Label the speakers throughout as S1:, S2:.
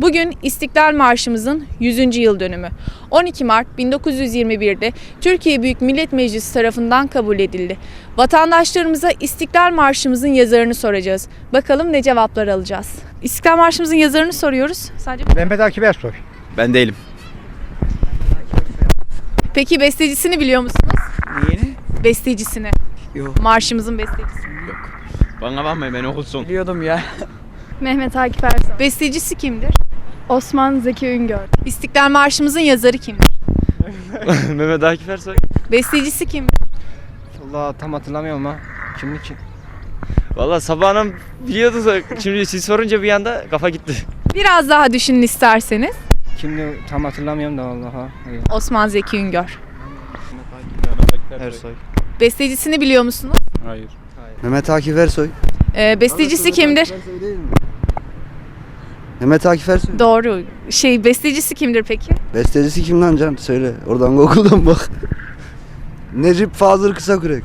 S1: Bugün İstiklal Marşımızın 100. yıl dönümü. 12 Mart 1921'de Türkiye Büyük Millet Meclisi tarafından kabul edildi. Vatandaşlarımıza İstiklal Marşımızın yazarını soracağız. Bakalım ne cevaplar alacağız. İstiklal Marşımızın yazarını soruyoruz. Sadece
S2: Mehmet Akif Ersoy.
S3: Ben değilim.
S1: Peki bestecisini biliyor musunuz?
S3: Neyini?
S1: Bestecisini.
S3: Yok.
S1: Marşımızın bestecisi.
S3: Bana bakmayın beni okulsun.
S4: Biliyordum ya.
S5: Mehmet Akif Ersoy.
S1: Bestecisi kimdir?
S5: Osman Zeki Üngör.
S1: İstiklal Marşımızın yazarı kimdir?
S3: Mehmet Akif Ersoy.
S1: Bestecisi kimdir?
S4: Vallahi tam hatırlamıyorum ama kimlik kim?
S3: Valla sabahın biliyordu şimdi siz sorunca bir anda kafa gitti.
S1: Biraz daha düşünün isterseniz.
S4: Kimdi tam hatırlamıyorum da vallahi. Evet.
S1: Osman Zeki Üngör.
S3: Ersoy.
S1: Bestecisini biliyor musunuz?
S3: Hayır.
S6: Mehmet Akif Ersoy.
S1: Ee, bestecisi kimdir?
S6: Mehmet Akif Ersoy.
S1: Doğru. Şey bestecisi kimdir peki?
S6: Bestecisi kim lan Can? Söyle. Oradan Google'dan bak. Necip Fazıl Kısakürek.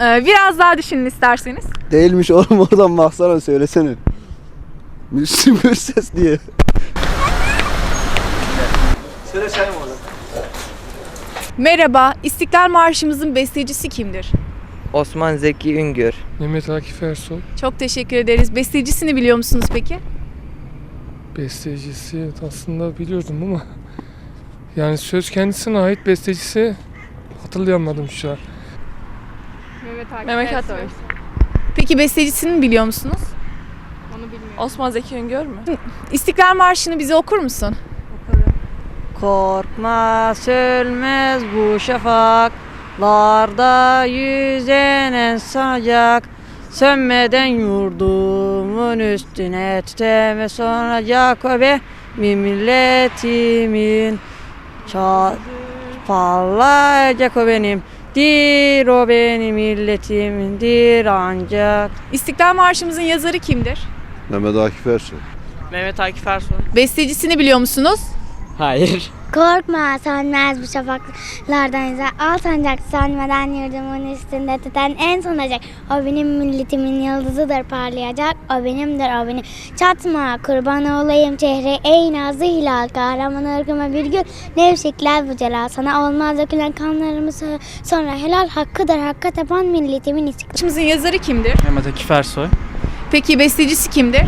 S1: Ee, biraz daha düşünün isterseniz.
S6: Değilmiş oğlum oradan baksana söylesene. Müslüm Gürses diye.
S1: Merhaba, İstiklal Marşımızın bestecisi kimdir?
S7: Osman Zeki Üngör.
S8: Mehmet Akif Ersoy.
S1: Çok teşekkür ederiz. Bestecisini biliyor musunuz peki?
S8: Bestecisi aslında biliyordum ama yani söz kendisine ait bestecisi hatırlayamadım şu an.
S5: Mehmet Akif Ersoy.
S1: Peki bestecisini biliyor musunuz?
S5: Osman Zeki Üngör mü?
S1: İstiklal Marşı'nı bize okur musun?
S7: Korkma sönmez bu şafaklarda yüzen en sancak Sönmeden yurdumun üstüne tüteme sonracak o be milletimin ça parlayacak o benim dir o benim milletimindir ancak
S1: İstiklal Marşımızın yazarı kimdir?
S6: Mehmet Akif Ersoy.
S7: Mehmet Akif Ersoy.
S1: Bestecisini biliyor musunuz?
S7: Hayır.
S9: Korkma sönmez bu şafaklardan yüzer. Al sancak sönmeden yurdumun üstünde tüten en son olacak. O benim milletimin yıldızıdır parlayacak. O benimdir o benim. Çatma kurban olayım çehre ey nazlı hilal. Kahraman ırkıma bir gül nevşikler bu celal. Sana olmaz dökülen kanlarımı so- sonra helal hakkıdır hakka tapan milletimin istiklal.
S1: Yazarı kimdir?
S4: Mehmet Akif Ersoy.
S1: Peki bestecisi kimdir?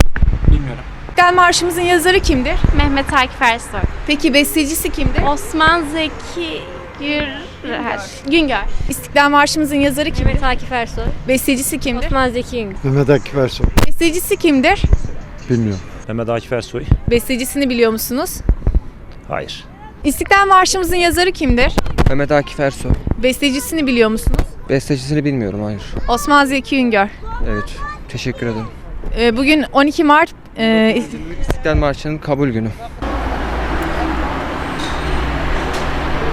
S1: İstiklal Marşımızın yazarı kimdir?
S5: Mehmet Akif Ersoy.
S1: Peki bestecisi kimdir?
S5: Osman Zeki Gürer. Güngör.
S1: İstiklal Marşımızın yazarı kimdir?
S5: Mehmet Akif Ersoy.
S1: Bestecisi kimdir?
S5: Osman Zeki Üngör.
S2: Mehmet Akif Ersoy.
S1: Bestecisi kimdir?
S2: Bilmiyorum.
S10: Mehmet Akif Ersoy.
S1: Bestecisini biliyor musunuz?
S10: Hayır.
S1: İstiklal Marşımızın yazarı kimdir?
S7: Mehmet Akif Ersoy.
S1: Bestecisini biliyor musunuz?
S7: Bestecisini bilmiyorum hayır.
S1: Osman Zeki Üngör.
S7: Evet. Teşekkür ederim.
S1: Ee, Bugün 12 Mart e,
S7: İstiklal Marşı'nın kabul günü.